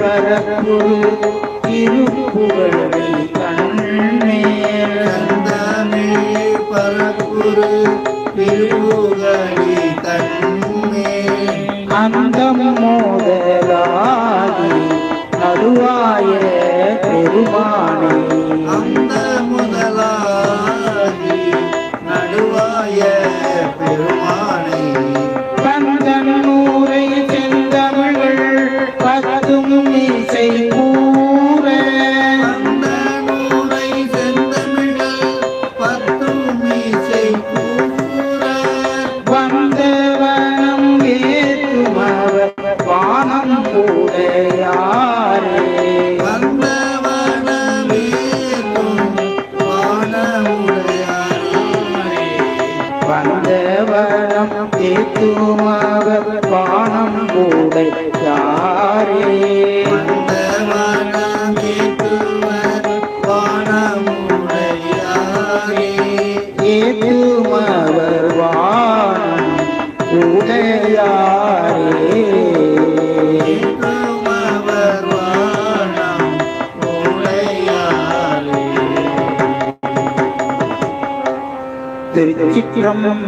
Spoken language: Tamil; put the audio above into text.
பரப்பு திருப்புகழை கண்ணேர். செந்தமிழ் பரப்புரு திருப்புகழி தன்மே அந்தம் மோதலாகி நடுவாய பெருமானே அந்த முதலாகி நடுவாய பெரு வந்தவனம் ஏற்றுமவர் வானம் கூடையாரே ஏற்றுமவர் வானம் கூடையாரே திருச்சிற்றம்பலம்